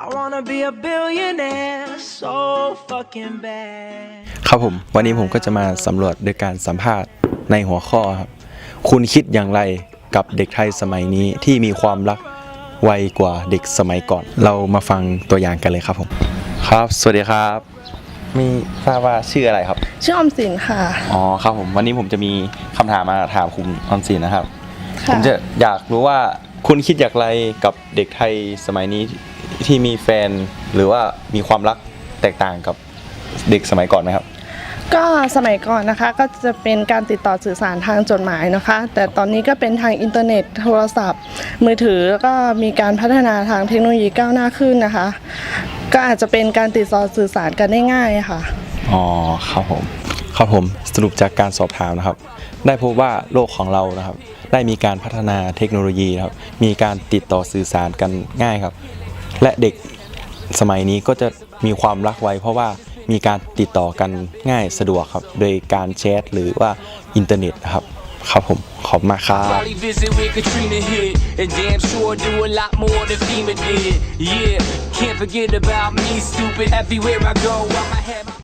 I wanna be a billionaire so fucking bad. ครับผมวันนี้ผมก็จะมาสำรวจโดยการสัมภาษณ์ในหัวข้อครับ คุณคิดอย่างไรกับเด็กไทยสมัยนี้ที่มีความรักไวกว่าเด็กสมัยก่อน เรามาฟังตัวอย่างกันเลยครับผม ครับ สวัสดีครับ มีทราบว่าชื่ออะไรครับ ชื่อออมสินค่ะ อ๋อครับผมวันนี้ผมจะมีคำถามมาถามคุณออมสินนะครับค่ะผมจะอยากรู้ว่า คุณคิดอย่างไรกับเด็กไทยสมัยนี้ที่มีแฟนหรือว่ามีความรักแตกต่างกับเด็กสมัยก่อนไหมครับ ก็สมัยก่อนนะคะก็จะเป็นการติดต่อสื่อสารทางจดหมายนะคะ แต่ตอนนี้ก็เป็นทางอินเทอร์เน็ตโทรศัพท์ มือถือแล้วก็มีการพัฒนาทางเทคโนโลยีก้าวหน้าขึ้นนะคะ ก็อาจจะเป็นการติดต่อสื่อสารกันได้ง่ายค่ะ อ๋อครับผม ครับผมสรุปจากการสอบถามนะครับ ได้พบว่าโลกของเรานะครับ ได้มีการพัฒนาเทคโนโลยีครับ มีการติดต่อสื่อสารกันง่ายครับ และเด็กสมัยนี้ก็จะมีความรักไวเพราะว่ามีการติดต่อกันง่ายสะดวกครับ โดยการแชทหรือว่าอินเทอร์เน็ตนะครับครับผมขอบคุณมากครับ Probably visit where Katrina hit, and damn sure do a lot more than FEMA did. Yeah, can't forget about me, stupid. Everywhere I go, I'ma have my